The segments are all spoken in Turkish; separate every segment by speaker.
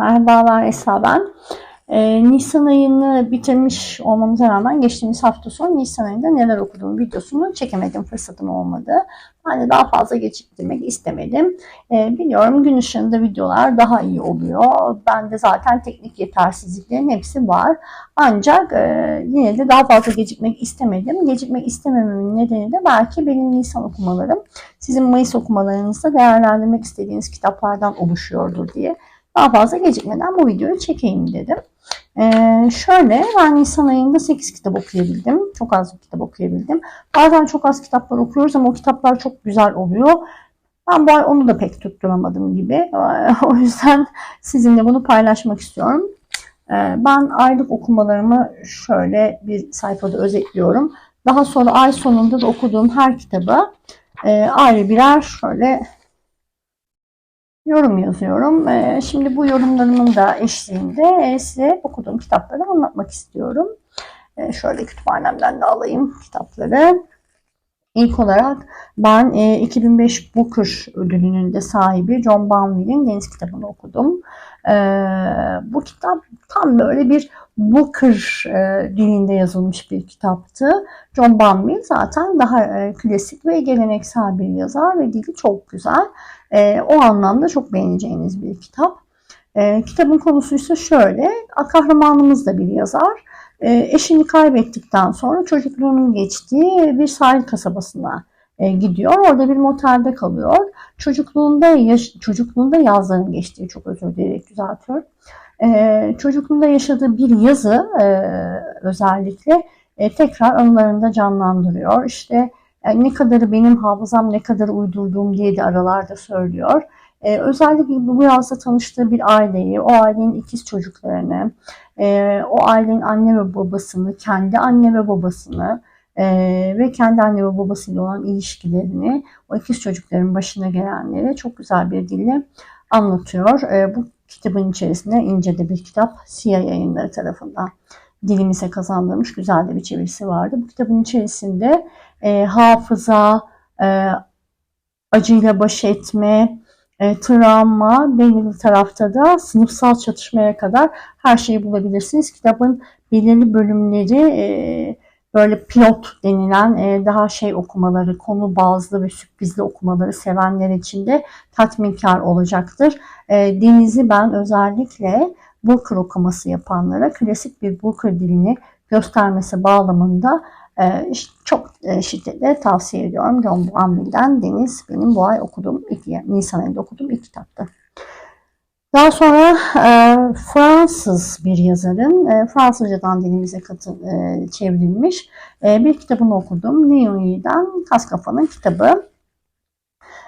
Speaker 1: Merhabalar Esra ben. Ee, Nisan ayını bitirmiş olmamıza rağmen geçtiğimiz hafta sonu Nisan ayında neler okuduğum videosunu çekemedim fırsatım olmadı. Ben de daha fazla geciktirmek istemedim. Ee, biliyorum gün ışığında videolar daha iyi oluyor. Bende zaten teknik yetersizliklerin hepsi var. Ancak e, yine de daha fazla gecikmek istemedim. Gecikmek istemememin nedeni de belki benim Nisan okumalarım sizin Mayıs okumalarınızda değerlendirmek istediğiniz kitaplardan oluşuyordur diye daha fazla gecikmeden bu videoyu çekeyim dedim. Ee, şöyle ben Nisan ayında 8 kitap okuyabildim. Çok az bir kitap okuyabildim. Bazen çok az kitaplar okuyoruz ama o kitaplar çok güzel oluyor. Ben bu ay onu da pek tutturamadım gibi. O yüzden sizinle bunu paylaşmak istiyorum. Ee, ben aylık okumalarımı şöyle bir sayfada özetliyorum. Daha sonra ay sonunda da okuduğum her kitabı e, ayrı birer şöyle yorum yazıyorum. Ee, şimdi bu yorumlarımın da eşliğinde size okuduğum kitapları anlatmak istiyorum. Ee, şöyle kütüphanemden de alayım kitapları. İlk olarak ben 2005 e, Booker ödülünün de sahibi John Banville'in Deniz kitabını okudum. Ee, bu kitap tam böyle bir Booker e, dilinde yazılmış bir kitaptı. John Banville zaten daha klasik ve geleneksel bir yazar ve dili çok güzel. E, o anlamda çok beğeneceğiniz bir kitap. E, kitabın konusu ise şöyle. Kahramanımız da bir yazar. E, eşini kaybettikten sonra çocukluğunun geçtiği bir sahil kasabasına e, gidiyor. Orada bir motelde kalıyor. Çocukluğunda yaş çocukluğunda yazların geçtiği çok özür dileyerek düzeltiyorum. E, çocukluğunda yaşadığı bir yazı e, özellikle e, tekrar anılarında canlandırıyor. İşte yani ne kadarı benim hafızam ne kadar uydurduğum diye de aralarda söylüyor. Ee, özellikle bu yazda tanıştığı bir aileyi, o ailenin ikiz çocuklarını, e, o ailenin anne ve babasını, kendi anne ve babasını e, ve kendi anne ve babasıyla olan ilişkilerini, o ikiz çocukların başına gelenleri çok güzel bir dille anlatıyor. E, bu kitabın içerisinde ince de bir kitap Siyah yayınları tarafından dilimize kazandırmış güzel de bir çevirisi vardı. Bu kitabın içerisinde e, hafıza, e, acıyla baş etme, e, travma, belirli tarafta da sınıfsal çatışmaya kadar her şeyi bulabilirsiniz. Kitabın belirli bölümleri e, böyle pilot denilen e, daha şey okumaları, konu bazlı ve sürprizli okumaları sevenler için de tatminkar olacaktır. E, Deniz'i ben özellikle Booker okuması yapanlara klasik bir Booker dilini göstermesi bağlamında e, çok şiddetle tavsiye ediyorum. John Brumville'den Deniz benim bu ay okuduğum ilk, Nisan ayında okuduğum ilk kitaptı. Daha sonra e, Fransız bir yazarın e, Fransızcadan dilimize katı, e, çevrilmiş e, bir kitabını okudum. Neon Yi'den Kas Kafa'nın kitabı.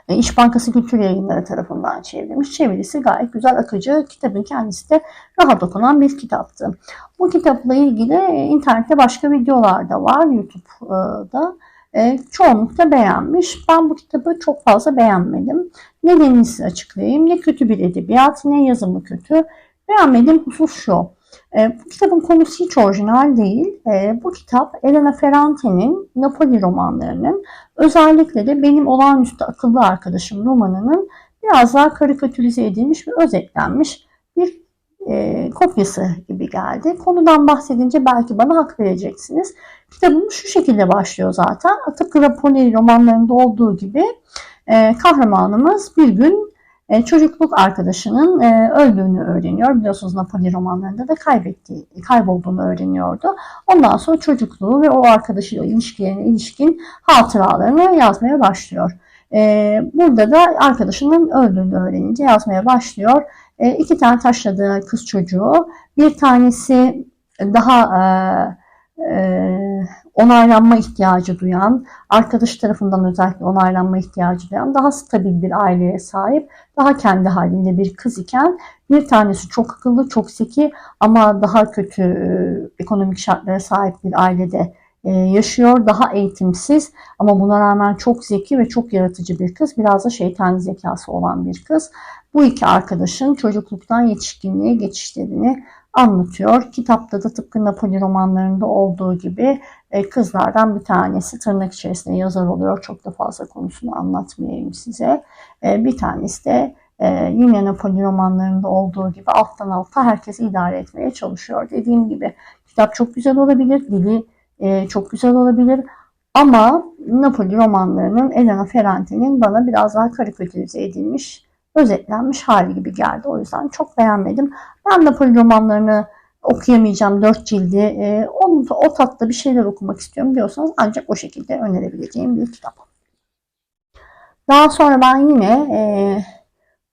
Speaker 1: E, İş Bankası Kültür Yayınları tarafından çevrilmiş. Çevirisi gayet güzel, akıcı. Kitabın kendisi de rahat okunan bir kitaptı. Bu kitapla ilgili e, internette başka videolar da var YouTube'da. E, çoğunlukla beğenmiş. Ben bu kitabı çok fazla beğenmedim. Nedenini size açıklayayım. Ne kötü bir edebiyat, ne yazımı kötü. Beğenmediğim husus şu. E, bu kitabın konusu hiç orijinal değil. E, bu kitap Elena Ferrante'nin Napoli romanlarının özellikle de Benim Olağanüstü Akıllı Arkadaşım romanının biraz daha karikatürize edilmiş ve özetlenmiş bir e, kopyası gibi geldi. Konudan bahsedince belki bana hak vereceksiniz. Kitabımız şu şekilde başlıyor zaten. Tıpkı Raponelli romanlarında olduğu gibi e, kahramanımız bir gün e, çocukluk arkadaşının e, öldüğünü öğreniyor. Biliyorsunuz Napoli romanlarında da kaybettiği, kaybolduğunu öğreniyordu. Ondan sonra çocukluğu ve o arkadaşıyla ilişkilerine ilişkin hatıralarını yazmaya başlıyor. E, burada da arkadaşının öldüğünü öğrenince yazmaya başlıyor. İki tane taşladığı kız çocuğu, bir tanesi daha onaylanma ihtiyacı duyan, arkadaş tarafından özellikle onaylanma ihtiyacı duyan daha stabil bir aileye sahip, daha kendi halinde bir kız iken bir tanesi çok akıllı, çok zeki ama daha kötü e, ekonomik şartlara sahip bir ailede e, yaşıyor. Daha eğitimsiz ama buna rağmen çok zeki ve çok yaratıcı bir kız. Biraz da şeytani zekası olan bir kız. Bu iki arkadaşın çocukluktan yetişkinliğe geçişlerini anlatıyor. Kitapta da tıpkı Napoli romanlarında olduğu gibi e, kızlardan bir tanesi tırnak içerisinde yazar oluyor. Çok da fazla konusunu anlatmayayım size. E, bir tanesi de e, yine Napoli romanlarında olduğu gibi alttan alta herkes idare etmeye çalışıyor. Dediğim gibi kitap çok güzel olabilir, dili e, çok güzel olabilir ama Napoli romanlarının Elena Ferrante'nin bana biraz daha karikatürize edilmiş, özetlenmiş hali gibi geldi. O yüzden çok beğenmedim. Ben Napoli romanlarını okuyamayacağım dört cildi. E, onu da, o tatta bir şeyler okumak istiyorum diyorsanız ancak o şekilde önerebileceğim bir kitap. Daha sonra ben yine e,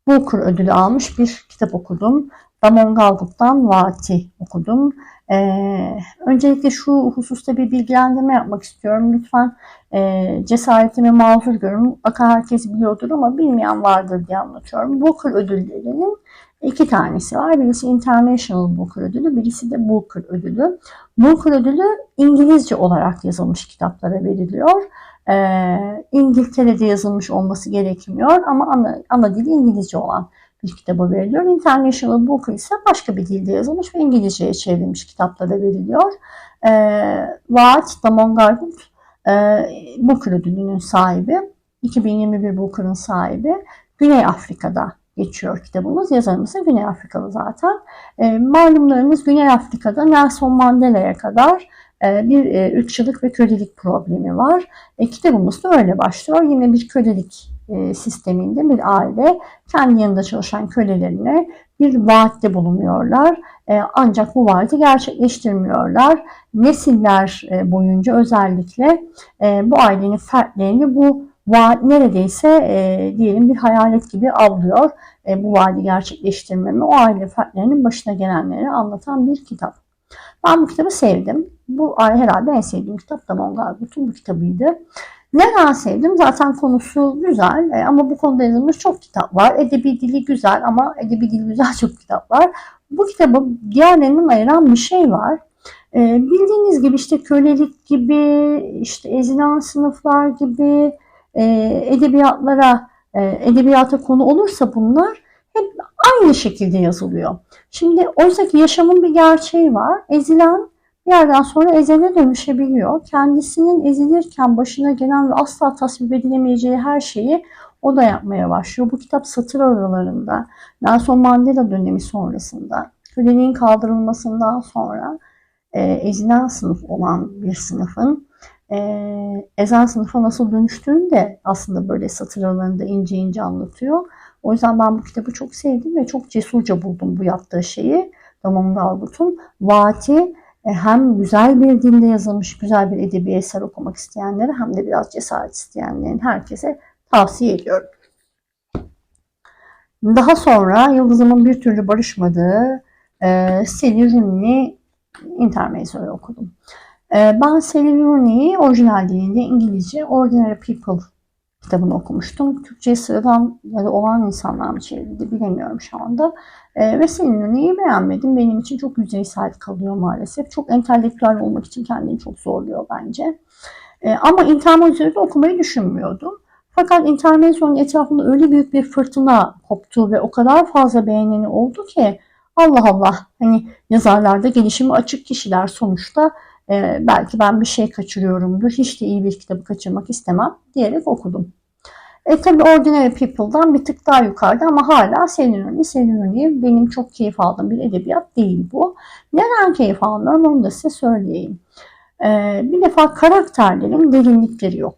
Speaker 1: Booker ödülü almış bir kitap okudum. Damon Galgut'tan Vati okudum. Ee, öncelikle şu hususta bir bilgilendirme yapmak istiyorum. Lütfen e, cesaretimi mazur görün. Mutlaka herkes biliyordur ama bilmeyen vardır diye anlatıyorum. Booker ödüllerinin iki tanesi var. Birisi International Booker ödülü, birisi de Booker ödülü. Booker ödülü İngilizce olarak yazılmış kitaplara veriliyor. Ee, İngiltere'de yazılmış olması gerekmiyor ama ana, ana dili İngilizce olan bir kitaba veriliyor. International Booker ise başka bir dilde yazılmış ve İngilizceye çevrilmiş kitaplara veriliyor. Ee, Vaat Damon Gargut e, Booker ödülünün sahibi. 2021 Booker'ın sahibi. Güney Afrika'da geçiyor kitabımız. Yazarımız da Güney Afrikalı zaten. E, malumlarınız Güney Afrika'da Nelson Mandela'ya kadar e, bir e, ırkçılık ve kölelik problemi var. E, kitabımız da öyle başlıyor. Yine bir kölelik e, sisteminde bir aile kendi yanında çalışan kölelerine bir vaatte bulunuyorlar. E, ancak bu vaati gerçekleştirmiyorlar. Nesiller e, boyunca özellikle bu ailenin fertlerini bu vaat neredeyse diyelim bir hayalet gibi avlıyor. Bu vaadi gerçekleştirmemi o aile fertlerinin başına gelenleri anlatan bir kitap. Ben bu kitabı sevdim. Bu herhalde en sevdiğim kitap da Mongal Bütün bu kitabıydı. Neden sevdim? Zaten konusu güzel e, ama bu konuda yazılmış çok kitap var. Edebi dili güzel ama edebi dili güzel çok kitap var. Bu kitabı diğerlerinden ayıran bir şey var. E, bildiğiniz gibi işte kölelik gibi, işte ezilen sınıflar gibi e, edebiyatlara, e, edebiyata konu olursa bunlar hep aynı şekilde yazılıyor. Şimdi oysa ki yaşamın bir gerçeği var. Ezilen bir yerden sonra ezele dönüşebiliyor. Kendisinin ezilirken başına gelen ve asla tasvip edilemeyeceği her şeyi o da yapmaya başlıyor. Bu kitap satır aralarında Nelson Mandela dönemi sonrasında köleliğin kaldırılmasından sonra e, ezilen sınıf olan bir sınıfın e, ezen sınıfa nasıl dönüştüğünü de aslında böyle satır aralarında ince ince anlatıyor. O yüzden ben bu kitabı çok sevdim ve çok cesurca buldum bu yaptığı şeyi. Damon Galgut'un Vaati e, hem güzel bir dilde yazılmış güzel bir edebi eser okumak isteyenlere hem de biraz cesaret isteyenlerin herkese tavsiye ediyorum. Daha sonra Yıldızımın bir türlü barışmadığı e, Sally Rooney Intermezzo'yu okudum. E, ben Sally Rooney'i orijinal dilinde İngilizce Ordinary People kitabını okumuştum. Türkçe sıradan ya olan insanlar mı çevrildi bilemiyorum şu anda. E, ve senin örneği beğenmedim. Benim için çok yüzeysel kalıyor maalesef. Çok entelektüel olmak için kendini çok zorluyor bence. E, ama Intermezzo'yu okumayı düşünmüyordum. Fakat Intermezzo'nun etrafında öyle büyük bir fırtına koptu ve o kadar fazla beğeneni oldu ki Allah Allah hani yazarlarda gelişimi açık kişiler sonuçta e, belki ben bir şey kaçırıyorumdur. Hiç de iyi bir kitabı kaçırmak istemem diyerek okudum. E tabi Ordinary People'dan bir tık daha yukarıda ama hala Selin Selin benim çok keyif aldığım bir edebiyat değil bu. Neden keyif almıyorum onu da size söyleyeyim. E, bir defa karakterlerin derinlikleri yok.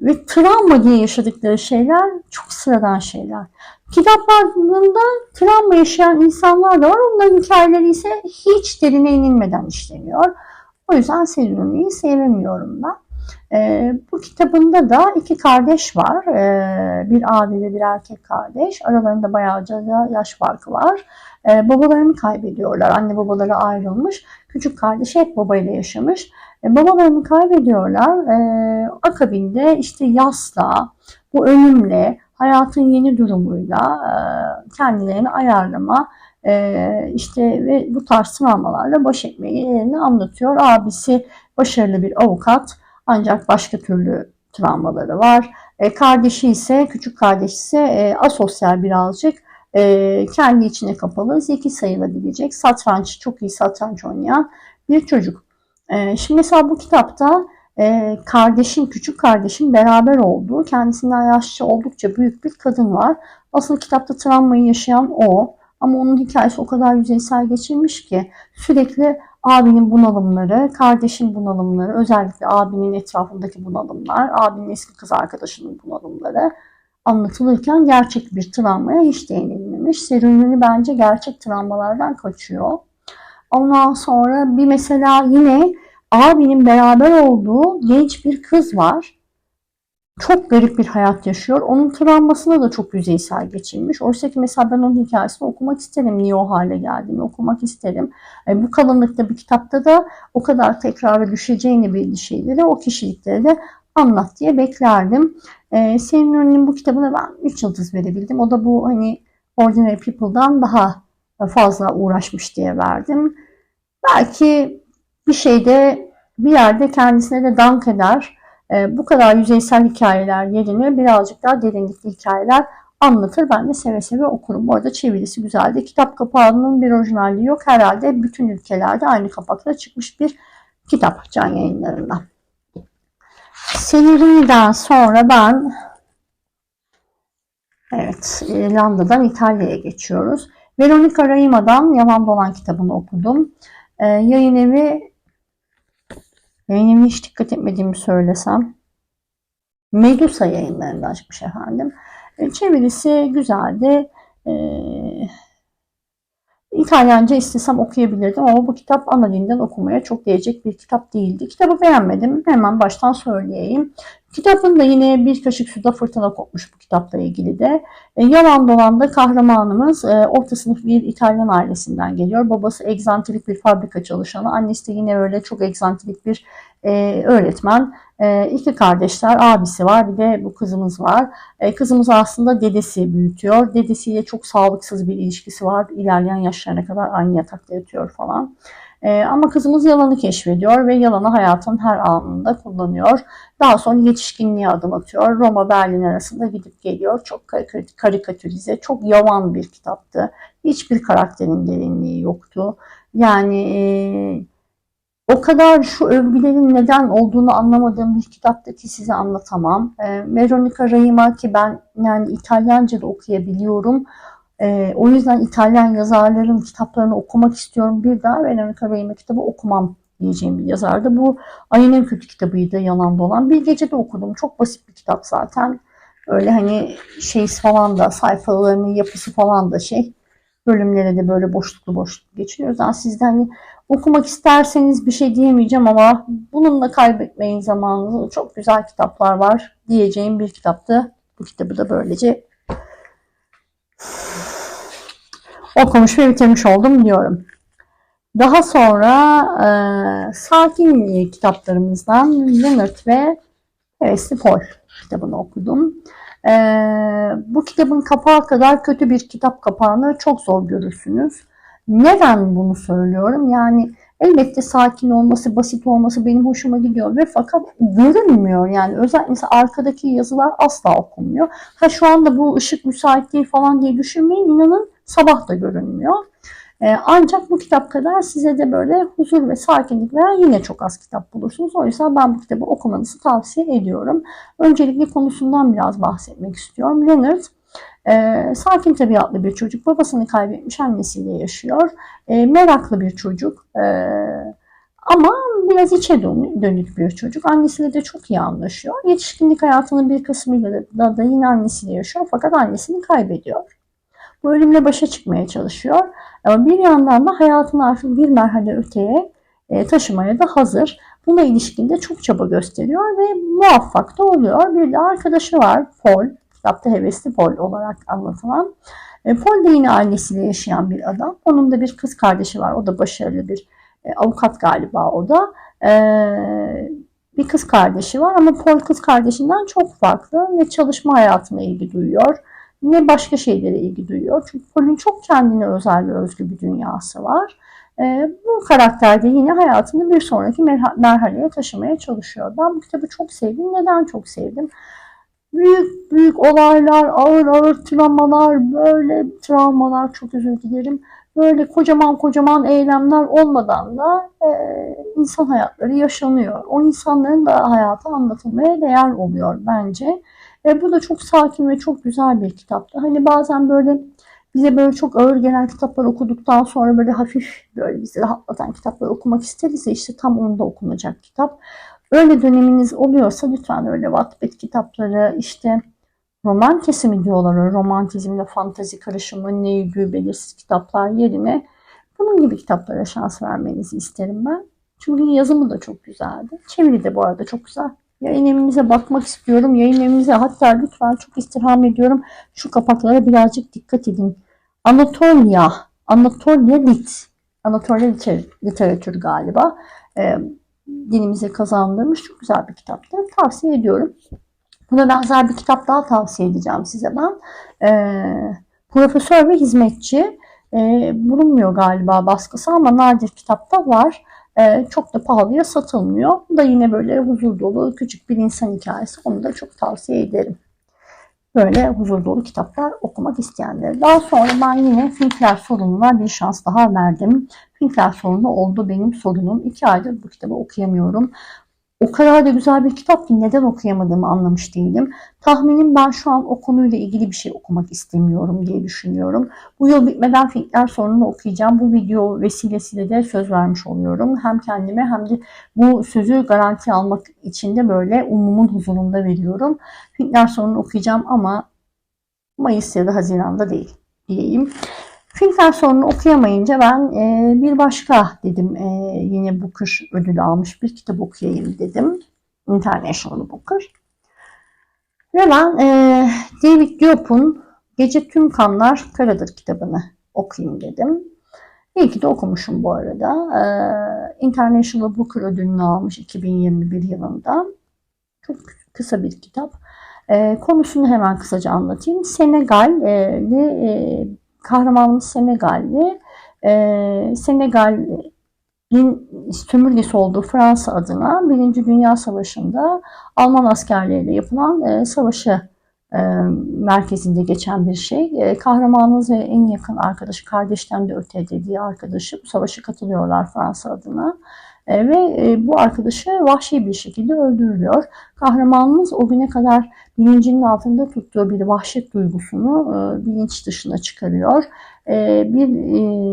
Speaker 1: Ve travma diye yaşadıkları şeyler çok sıradan şeyler. Kitaplarında travma yaşayan insanlar da var. Onların hikayeleri ise hiç derine inilmeden işleniyor. O yüzden Seluni'yi sevemiyorum ben. E, bu kitabında da iki kardeş var. E, bir abi ve bir erkek kardeş. Aralarında bayağıca yaş farkı var. E, babalarını kaybediyorlar. Anne babaları ayrılmış. Küçük kardeş hep babayla yaşamış. E, babalarını kaybediyorlar. E, akabinde işte yasla, bu ölümle, hayatın yeni durumuyla e, kendilerini ayarlama, e, işte ve bu tarz travmalarla baş etmeyi anlatıyor. Abisi başarılı bir avukat ancak başka türlü travmaları var. E, kardeşi ise, küçük kardeşi ise e, asosyal birazcık. E, kendi içine kapalı, zeki sayılabilecek, satranç, çok iyi satranç oynayan bir çocuk. E, şimdi mesela bu kitapta e, kardeşin, küçük kardeşin beraber olduğu, kendisinden yaşça oldukça büyük bir kadın var. Asıl kitapta travmayı yaşayan o. Ama onun hikayesi o kadar yüzeysel geçirmiş ki sürekli abinin bunalımları, kardeşin bunalımları, özellikle abinin etrafındaki bunalımlar, abinin eski kız arkadaşının bunalımları anlatılırken gerçek bir travmaya hiç değinilmemiş. Serüveni bence gerçek travmalardan kaçıyor. Ondan sonra bir mesela yine abinin beraber olduğu genç bir kız var. Çok garip bir hayat yaşıyor. Onun travmasına da çok yüzeysel geçirmiş. Oysa ki mesela ben onun hikayesini okumak isterim. Niye o hale geldiğini okumak isterim. E, bu kalınlıkta bir kitapta da o kadar tekrara düşeceğini bildiği şeyleri o kişilikleri de anlat diye beklerdim. E, senin önünün bu kitabına ben 3 yıldız verebildim. O da bu hani Ordinary People'dan daha fazla uğraşmış diye verdim. Belki bir şeyde bir yerde kendisine de dank eder. E, bu kadar yüzeysel hikayeler yerine birazcık daha derinlikli hikayeler anlatır. Ben de seve seve okurum. Bu arada çevirisi güzeldi. Kitap kapağının bir orijinalliği yok. Herhalde bütün ülkelerde aynı kapakla çıkmış bir kitap can yayınlarından. Seyirimden sonra ben evet İrlanda'dan İtalya'ya geçiyoruz. Veronica Raima'dan Yalan Dolan kitabını okudum. Ee, yayın evi yayın evine hiç dikkat etmediğimi söylesem Medusa yayınlarından çıkmış efendim. E, çevirisi güzeldi. E, İtalyanca istesem okuyabilirdim ama bu kitap ana dilden okumaya çok değecek bir kitap değildi. Kitabı beğenmedim. Hemen baştan söyleyeyim. Kitabın da yine bir kaşık suda fırtına kopmuş bu kitapla ilgili de. E, yalan dolan da kahramanımız e, orta sınıf bir İtalyan ailesinden geliyor. Babası egzantrik bir fabrika çalışanı. Annesi de yine öyle çok egzantrik bir e, öğretmen. E, iki kardeşler, abisi var bir de bu kızımız var. E, kızımız aslında dedesi büyütüyor. Dedesiyle çok sağlıksız bir ilişkisi var. İlerleyen yaşlarına kadar aynı yatakta yatıyor falan. E, ama kızımız yalanı keşfediyor ve yalanı hayatın her anında kullanıyor. Daha sonra yetişkinliğe adım atıyor. Roma Berlin arasında gidip geliyor. Çok karikatürize, çok yavan bir kitaptı. Hiçbir karakterin derinliği yoktu. Yani e, o kadar şu övgülerin neden olduğunu anlamadığım bir kitapta ki size anlatamam. E, Veronica Raima ki ben yani İtalyanca da okuyabiliyorum. E, o yüzden İtalyan yazarların kitaplarını okumak istiyorum. Bir daha Veronica Raima kitabı okumam diyeceğim bir yazardı. Bu ayın en kötü kitabıydı Yalan Dolan. Bir gece de okudum. Çok basit bir kitap zaten. Öyle hani şey falan da sayfalarının yapısı falan da şey bölümlere de böyle boşluklu boşluklu geçiyor. O sizden hani okumak isterseniz bir şey diyemeyeceğim ama bununla kaybetmeyin zamanınızı. Çok güzel kitaplar var diyeceğim bir kitaptı. Bu kitabı da böylece okumuş ve bitirmiş oldum diyorum. Daha sonra e, sakin kitaplarımızdan Leonard ve Hevesli Pol kitabını okudum. E, bu kitabın kapağı kadar kötü bir kitap kapağını çok zor görürsünüz. Neden bunu söylüyorum? Yani elbette sakin olması, basit olması benim hoşuma gidiyor ve fakat görünmüyor. Yani özellikle arkadaki yazılar asla okunmuyor. Ha şu anda bu ışık müsait değil falan diye düşünmeyin. inanın sabah da görünmüyor. Ee, ancak bu kitap kadar size de böyle huzur ve sakinlik veren yine çok az kitap bulursunuz. O yüzden ben bu kitabı okumanızı tavsiye ediyorum. Öncelikle konusundan biraz bahsetmek istiyorum. Leonard e, sakin tabiatlı bir çocuk. Babasını kaybetmiş annesiyle yaşıyor. E, meraklı bir çocuk. E, ama biraz içe dönük bir çocuk. Annesiyle de çok iyi anlaşıyor. Yetişkinlik hayatının bir kısmıyla da, da yine annesiyle yaşıyor. Fakat annesini kaybediyor. Bu ölümle başa çıkmaya çalışıyor. Ama bir yandan da hayatını artık bir merhale öteye e, taşımaya da hazır. Buna ilişkin de çok çaba gösteriyor ve muvaffak da oluyor. Bir de arkadaşı var Paul kitapta hevesli Paul olarak anlatılan. E, Paul de yine annesiyle yaşayan bir adam. Onun da bir kız kardeşi var. O da başarılı bir e, avukat galiba o da. Bir kız kardeşi var ama Paul kız kardeşinden çok farklı. Ne çalışma hayatına ilgi duyuyor ne başka şeylere ilgi duyuyor. Çünkü Paul'ün çok kendine özel ve özgü bir dünyası var. E, bu karakter de yine hayatını bir sonraki merhaleye taşımaya çalışıyor. Ben bu kitabı çok sevdim. Neden çok sevdim? büyük büyük olaylar, ağır ağır travmalar, böyle travmalar çok özür dilerim. böyle kocaman kocaman eylemler olmadan da e, insan hayatları yaşanıyor. O insanların da hayatı anlatılmaya değer oluyor bence. E, bu da çok sakin ve çok güzel bir kitaptı. Hani bazen böyle bize böyle çok ağır gelen kitaplar okuduktan sonra böyle hafif böyle bizi rahatlatan kitaplar okumak isteriz ya işte tam onda okunacak kitap. Öyle döneminiz oluyorsa lütfen öyle Wattpad kitapları işte roman kesimi diyorlar romantizmle fantazi karışımı neydi belirsiz kitaplar yerine bunun gibi kitaplara şans vermenizi isterim ben. Çünkü yazımı da çok güzeldi. Çeviri de bu arada çok güzel. Yayın evimize bakmak istiyorum. Yayın evimize hatta lütfen çok istirham ediyorum. Şu kapaklara birazcık dikkat edin. Anatolia, Anatolia Lit. Anatolia liter- literatür galiba. Ee, dilimize kazandırmış çok güzel bir kitaptı. Tavsiye ediyorum. Buna benzer bir kitap daha tavsiye edeceğim size ben. Ee, Profesör ve Hizmetçi. Ee, bulunmuyor galiba baskısı ama nadir kitapta var. Ee, çok da pahalıya satılmıyor. Bu da yine böyle huzur dolu küçük bir insan hikayesi. Onu da çok tavsiye ederim. Böyle huzur dolu kitaplar okumak isteyenler. Daha sonra ben yine Finkler sorununa bir şans daha verdim. Finkler sorunu oldu benim sorunum. İki aydır bu kitabı okuyamıyorum. O kadar da güzel bir kitap ki neden okuyamadığımı anlamış değilim. Tahminim ben şu an o konuyla ilgili bir şey okumak istemiyorum diye düşünüyorum. Bu yıl bitmeden Finkler sorununu okuyacağım. Bu video vesilesiyle de söz vermiş oluyorum. Hem kendime hem de bu sözü garanti almak için de böyle umumun huzurunda veriyorum. Finkler sorununu okuyacağım ama Mayıs ya da Haziran'da değil diyeyim. Finkler sorununu okuyamayınca ben e, bir başka dedim e, yine Booker ödülü almış bir kitap okuyayım dedim. International Booker. Ve ben e, David Diop'un Gece Tüm Kanlar Karadır kitabını okuyayım dedim. İyi ki de okumuşum bu arada. E, International Booker ödülünü almış 2021 yılında. Çok kısa bir kitap. E, konusunu hemen kısaca anlatayım. Senegal'li e, kahramanımız Senegalli. E, Senegal'in sömürgesi olduğu Fransa adına Birinci Dünya Savaşı'nda Alman askerleriyle yapılan e, savaşı e, merkezinde geçen bir şey. E, kahramanımız ve en yakın arkadaşı, kardeşten de öte dediği arkadaşı bu savaşa katılıyorlar Fransa adına. E, ve e, bu arkadaşı vahşi bir şekilde öldürülüyor. Kahramanımız o güne kadar bilincinin altında tuttuğu bir vahşet duygusunu e, bilinç dışına çıkarıyor. Bir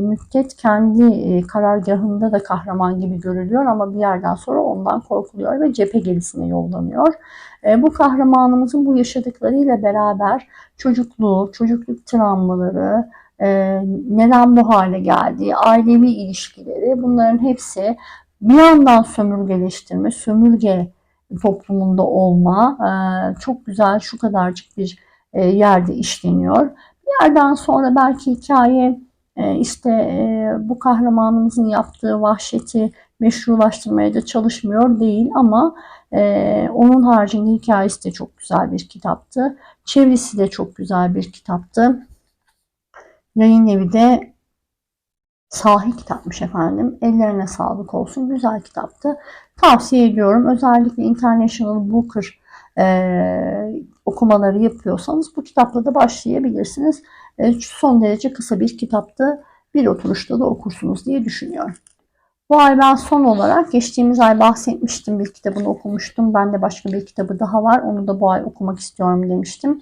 Speaker 1: müddet kendi karargahında da kahraman gibi görülüyor ama bir yerden sonra ondan korkuluyor ve cephe gerisine yollanıyor. Bu kahramanımızın bu yaşadıklarıyla beraber çocukluğu, çocukluk travmaları, neden bu hale geldiği, ailevi ilişkileri bunların hepsi bir yandan sömürgeleştirme, sömürge toplumunda olma e, çok güzel şu kadarcık bir e, yerde işleniyor. Bir yerden sonra belki hikaye e, işte bu kahramanımızın yaptığı vahşeti meşrulaştırmaya da çalışmıyor değil ama onun haricinde hikayesi de çok güzel bir kitaptı. Çevresi de çok güzel bir kitaptı. Yayın evi de Sahi kitapmış efendim. Ellerine sağlık olsun. Güzel kitaptı. Tavsiye ediyorum. Özellikle International Booker e, okumaları yapıyorsanız bu kitapla da başlayabilirsiniz. E, son derece kısa bir kitaptı. Bir oturuşta da okursunuz diye düşünüyorum. Bu ay ben son olarak geçtiğimiz ay bahsetmiştim. Bir kitabını okumuştum. Ben de başka bir kitabı daha var. Onu da bu ay okumak istiyorum demiştim.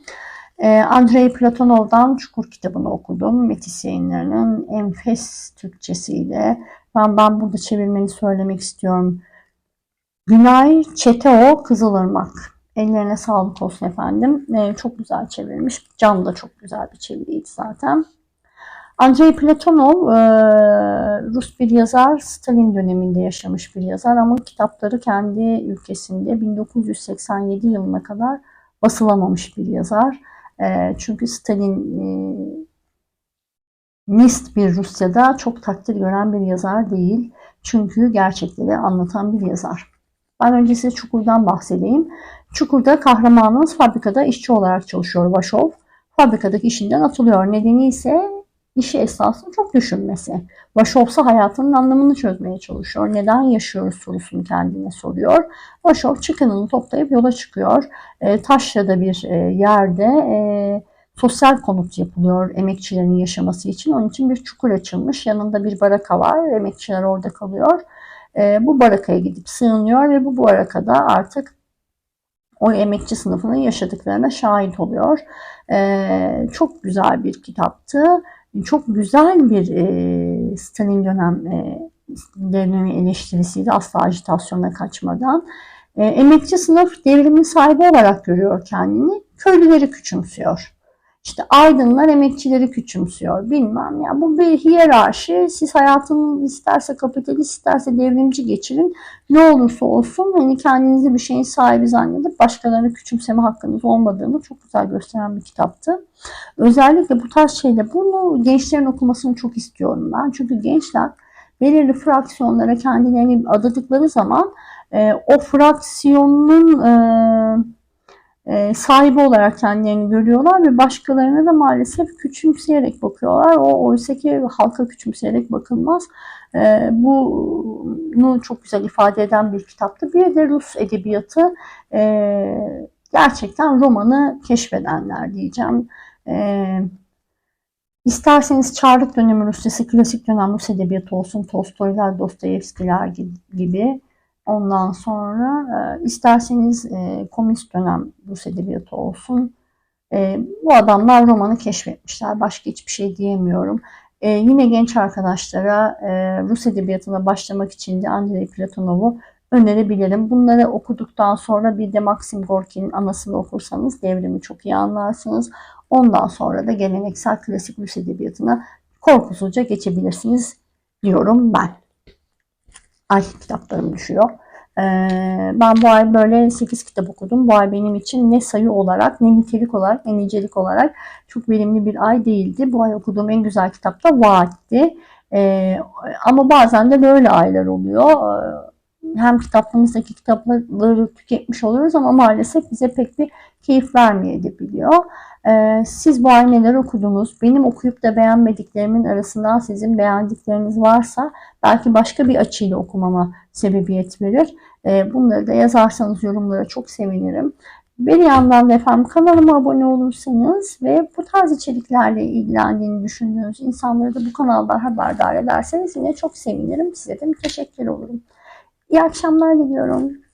Speaker 1: Ee, Andrei Platonov'dan Çukur kitabını okudum. Metis yayınlarının enfes Türkçesiyle. Ben, ben burada çevirmeni söylemek istiyorum. Günay Çeteo Kızılırmak. Ellerine sağlık olsun efendim. Ee, çok güzel çevirmiş. Can da çok güzel bir çeviriydi zaten. Andrei Platonov e, Rus bir yazar, Stalin döneminde yaşamış bir yazar ama kitapları kendi ülkesinde 1987 yılına kadar basılamamış bir yazar. E, çünkü Stalin e, Nist bir Rusya'da çok takdir gören bir yazar değil. Çünkü gerçekleri anlatan bir yazar. Ben önce size Çukur'dan bahsedeyim. Çukur'da kahramanımız fabrikada işçi olarak çalışıyor Vaşov. Fabrikadaki işinden atılıyor. Nedeni ise işi esasını çok düşünmesi. Vaşov ise hayatının anlamını çözmeye çalışıyor. Neden yaşıyoruz sorusunu kendine soruyor. Vaşov çıkınını toplayıp yola çıkıyor. E, Taşra'da bir e, yerde e, sosyal konut yapılıyor emekçilerin yaşaması için. Onun için bir çukur açılmış. Yanında bir baraka var. Emekçiler orada kalıyor. E, bu barakaya gidip sığınıyor ve bu barakada artık o emekçi sınıfının yaşadıklarına şahit oluyor. E, çok güzel bir kitaptı. Çok güzel bir e, Stalin dönem e, dönemi eleştirisiydi. Asla ajitasyona kaçmadan. E, emekçi sınıf devrimin sahibi olarak görüyor kendini. Köylüleri küçümsüyor. İşte aydınlar emekçileri küçümsüyor. Bilmem ya bu bir hiyerarşi. Siz hayatını isterse kapitalist isterse devrimci geçirin. Ne olursa olsun hani kendinizi bir şeyin sahibi zannedip başkalarını küçümseme hakkınız olmadığını çok güzel gösteren bir kitaptı. Özellikle bu tarz şeyde bunu gençlerin okumasını çok istiyorum ben. Çünkü gençler belirli fraksiyonlara kendilerini adadıkları zaman e, o fraksiyonun e, e, sahibi olarak kendilerini görüyorlar ve başkalarına da maalesef küçümseyerek bakıyorlar. O oysa ki halka küçümseyerek bakılmaz. E, bunu çok güzel ifade eden bir kitaptı. Bir de Rus edebiyatı e, gerçekten romanı keşfedenler diyeceğim. E, İsterseniz Çarlık dönemi Rusyası, klasik dönem Rus edebiyatı olsun, Tolstoylar, Dostoyevskiler gibi. Ondan sonra e, isterseniz e, komünist dönem Rus edebiyatı olsun. E, bu adamlar romanı keşfetmişler. Başka hiçbir şey diyemiyorum. E, yine genç arkadaşlara e, Rus edebiyatına başlamak için de Andrei Platonov'u önerebilirim. Bunları okuduktan sonra bir de Maxim Gorki'nin anasını okursanız devrimi çok iyi anlarsınız. Ondan sonra da geleneksel klasik Rus edebiyatına korkusuzca geçebilirsiniz diyorum ben. Ay kitaplarım düşüyor. Ee, ben bu ay böyle 8 kitap okudum. Bu ay benim için ne sayı olarak ne nitelik olarak ne nicelik olarak çok verimli bir ay değildi. Bu ay okuduğum en güzel kitap da Vaat'ti. Ee, ama bazen de böyle aylar oluyor. Ee, hem kitaplarımızdaki kitapları tüketmiş oluyoruz ama maalesef bize pek bir keyif vermeyebiliyor. Ee, siz bu ay neler okudunuz? Benim okuyup da beğenmediklerimin arasından sizin beğendikleriniz varsa belki başka bir açıyla okumama sebebiyet verir. Ee, bunları da yazarsanız yorumlara çok sevinirim. Bir yandan da efendim kanalıma abone olursanız ve bu tarz içeriklerle ilgilendiğini düşündüğünüz insanları da bu kanaldan haberdar ederseniz yine çok sevinirim. Size de teşekkür olurum. İyi akşamlar diliyorum.